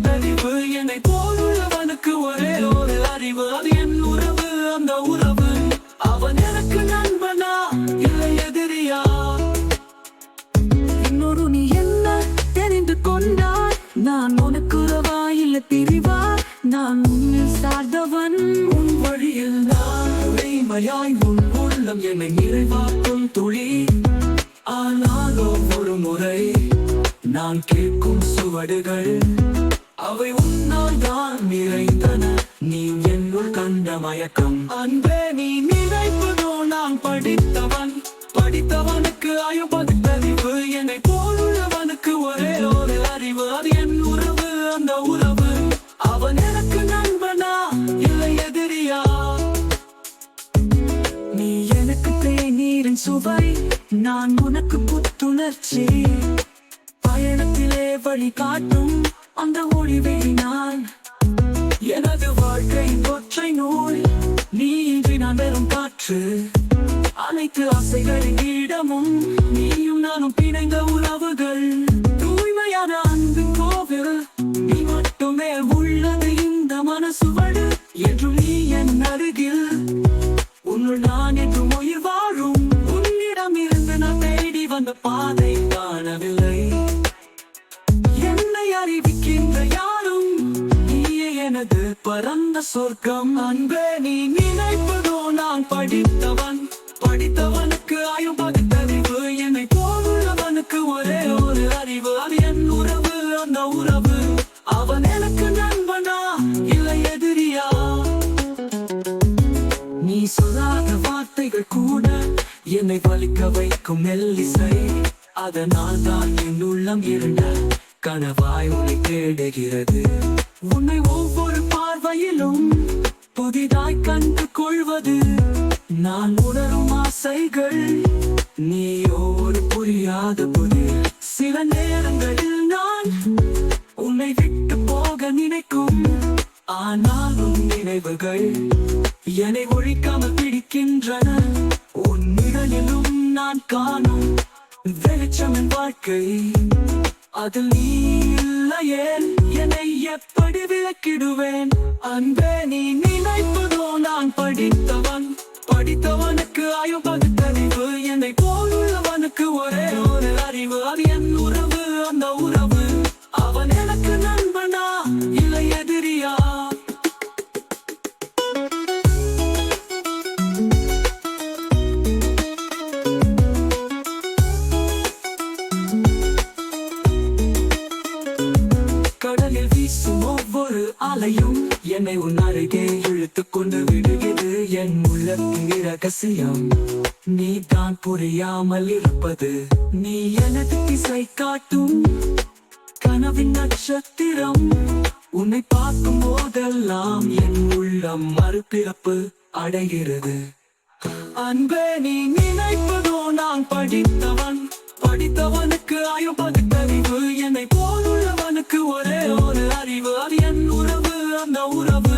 அறிவு என்னை போலுள்ளவனுக்கு ஒரே ஒரு அறிவு. அது என் உறவு அந்த உறவு. அவன் எனக்கு நண்பனா இல்லை எதிரியா? இன்னொரு நீ என்ன தெரிந்து கொண்டாய்? நான் உனக்கு உறவா இல்ல பிரிவா? நான் உன்னில் சார்ந்தவன். உன் வழியில் நான் உரிமையாய் உன் உள்ளம் என்னை நிறைவாக்கும் துளி. ஆனாலோ ஒரு முறை நான் கேட்கும் சுவடுகள் மயக்கம். அன்பே நீ நினைப்பதோ நான் படித்தவன். படித்தவனுக்கு அயுபதித்தறிவு என்னை போலுள்ளவனுக்கு ஒரே ஒரு அறிவு. அது என் உறவு அந்த உறவு. அவன் எனக்கு நண்பனா இல்லை எதிரியா? நீ எனக்கு தேநீரின் சுவை. நான் உனக்கு புத்துணர்ச்சி. பயணத்திலே வழி காட்டும் அந்த ஒளிவை நான் காற்று அனைத்து ஆசைகளின் இடமும் நீயும் நானும் பிணைந்த உறவுகள். தூய்மையான அன்பு கோவில் நீ மட்டுமே உள்ளது இந்த மனசுவடு. என்றும் நீ என் அருகில் உன்னுள் நான் என்றும் உயிர் வாழும் உன்னிடம் இருந்து நான் தேடி வந்த பாதை காணவில்லை. என்னை அறிவிக்கின்ற யாரும் நீயே எனது பரந்த சொர்க்கம். அன்பே நீ நினைப்பது நான் படித்தவன் படித்தவனுக்கு ஆயும் பகுத்தறிவு என்னை போலுள்ளவனுக்கு ஒரே ஒரு அறிவு. அது என் உறவு அந்த உறவு. அவன் எனக்கு நண்பனா இல்லை எதிரியா? நீ சொல்லாத வார்த்தைகள் கூட என்னை வலிக்க வைக்கும் மெல்லிசை. அதனால் தான் என் உள்ளம் இருண்ட கனவாய் உன்னை தேடுகிறது. உன்னை ஒவ்வொரு பார்வையிலும் புதிதாய் கண்டு கொள்வது நான் உணரும் ஆசைகள். நீயோ ஒரு புரியாத புதிர் சில நேரங்களில் நான் உன்னை விட்டு போக நினைக்கும். ஆனாலும் நினைவுகள் என்னை ஒழிக்காமல் பிடிக்கின்றன. உன் நிழலிலும் நான் காணும் வெளிச்சம் என் வாழ்க்கை. அதில் நீ இல்லையே என்னை எப்படி விளக்கிடுவேன்? அன்பே நீ நினைப்பதோ நான் படித்தவன். படித்தவனுக்கு ஆயு ஒவ்வொரு அலையும் என்னை உன் அருகே இழுத்து கொண்டு விடுகிறது. என் உள்ளத்தின் ரகசியம் நீ தான் புரியாமல் இருப்பது. நீ எனது திசை காட்டும் கனவின் நட்சத்திரம். உன்னை பார்க்கும் போதெல்லாம் என் உள்ளம் மறுபிறப்பு அடைகிறது. அன்பே நீ நினைப்பதோ நான் படித்தவன் I know noot of a